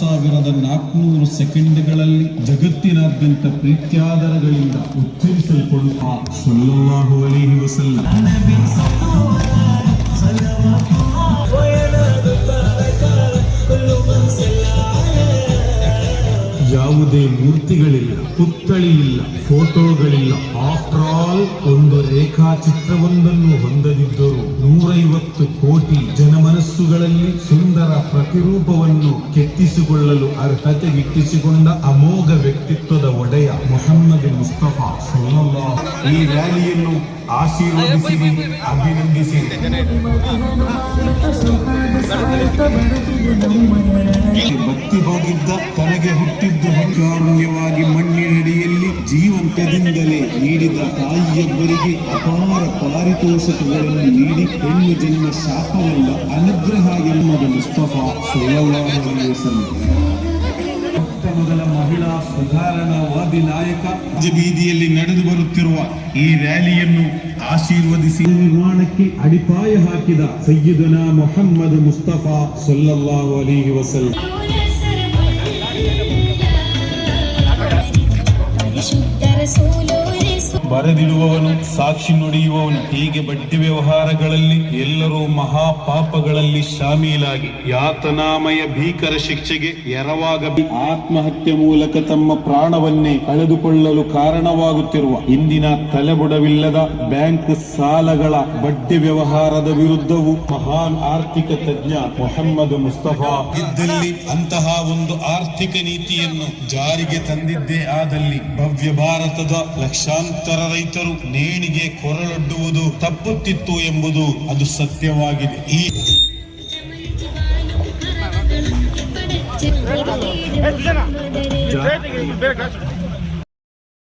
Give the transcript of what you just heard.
ಸಾವಿರದ ನಾಲ್ಕುನೂರು ಸೆಕೆಂಡ್ಗಳಲ್ಲಿ ಜಗತ್ತಿನಾದ್ಯಂತ ಪ್ರೀತ್ಯಾದರಗಳಿಂದ ಉತ್ತರಿಸಲ್ಪಡುವ ಸಲ್ಲಲ್ಲಾಹು ಅಲೈಹಿ ವಸಲ್ಲಂ. ಯಾವುದೇ ಮೂರ್ತಿಗಳಿಲ್ಲ ಪುತ್ಥಳಿ ಇಲ್ಲ ಫೋಟೋಗಳಿಲ್ಲ ಆಫ್ಟರ್ ಒಂದು ರೇಖಾಚಿತ್ರವೊಂದನ್ನು ಹೊಂದದಿದ್ದರೂ ನೂರೈವತ್ತು ಕೋಟಿ ಜನಮನಸ್ಸುಗಳಲ್ಲಿ ಸುಂದರ ಪ್ರತಿರೂಪವನ್ನು ಕೆತ್ತಿಸಿಕೊಳ್ಳಲು ಅರ್ಹತೆ ಗಿಟ್ಟಿಸಿಕೊಂಡ ಅಮೋಘ ವ್ಯಕ್ತಿತ್ವದ ಒಡೆಯ ಮೊಹಮ್ಮದ್ ಮುಸ್ತಫಾ ಸಲ್ಲಲ್ಲಾಹು ಈ ರ್ಯಾಲಿಯನ್ನು ಆಶೀರ್ವದಿಸಿ ಅಭಿನಂದಿಸಿರಿ. ಬತ್ತಿ ಹೋಗಿದ್ದ ತನಗೆ ಹುಟ್ಟಿದ್ದು ಕಾರುಣ್ಯವಾಗಿ ಮಣ್ಣಿನಡಿಯಲ್ಲಿ ಜೀವಂತದಿಂದಲೇ ನೀಡಿದ ತಾಯಿಯೊಬ್ಬರಿಗೆ ಅಪಾರ ಪಾರಿತೋಷಕಗಳನ್ನು ನೀಡಿ ಹೆಣ್ಣು ಜನ್ಮ ಶಾಪವಲ್ಲ ಅನುಗ್ರಹ ಎನ್ನುವುದು ಮುಸ್ತಫಾ. ಮೊಟ್ಟ ಮೊದಲ ಮಹಿಳಾ ಸುಧಾರಣಾವಾದಿ ನಾಯಕ ಬೀದಿಯಲ್ಲಿ ನಡೆದು ಬರುತ್ತಿರುವ ಈ ರ್ಯಾಲಿಯನ್ನು ಆಶೀರ್ವದಿಸಿ ನಿರ್ಮಾಣಕ್ಕೆ ಅಡಿಪಾಯ ಹಾಕಿದ ಸಯ್ಯಿದನ ಮೊಹಮ್ಮದ್ ಮುಸ್ತಫಾ ಸಲ್ಲಲ್ಲಾಹು ಅಲೈಹಿ ವಸಲ್ಲಂ. ಬರೆದಿಡುವವನು, ಸಾಕ್ಷಿ ನುಡಿಯುವವನು, ಹೀಗೆ ಬಡ್ಡಿ ವ್ಯವಹಾರಗಳಲ್ಲಿ ಎಲ್ಲರೂ ಮಹಾಪಾಪಗಳಲ್ಲಿ ಶಾಮೀಲಾಗಿ, ಯಾತನಾಮಯ ಭೀಕರ ಶಿಕ್ಷೆಗೆ ಎರವಾಗ ಆತ್ಮಹತ್ಯೆ ಮೂಲಕ ತಮ್ಮ ಪ್ರಾಣವನ್ನೇ ಕಳೆದುಕೊಳ್ಳಲು ಕಾರಣವಾಗುತ್ತಿರುವ ಇಂದಿನ ತಲೆಬುಡವಿಲ್ಲದ ಬ್ಯಾಂಕ್ ಸಾಲಗಳ ಬಡ್ಡಿ ವ್ಯವಹಾರದ ವಿರುದ್ಧವೂ ಮಹಾನ್ ಆರ್ಥಿಕ ತಜ್ಞ ಮೊಹಮ್ಮದ್ ಮುಸ್ತಫಾ. ಇದ್ದಲ್ಲಿ ಅಂತಹ ಒಂದು ಆರ್ಥಿಕ ನೀತಿಯನ್ನು ಜಾರಿಗೆ ತಂದಿದ್ದೇ ಆದಲ್ಲಿ ಭವ್ಯ ಭಾರತದ ಲಕ್ಷಾಂತರ ರೈತರು ನೇಣಿಗೆ ಕೊರಳೊಡ್ಡುವುದು ತಪ್ಪುತ್ತಿತ್ತು ಎಂಬುದು ಅದು ಸತ್ಯವಾಗಿದೆ. ಈ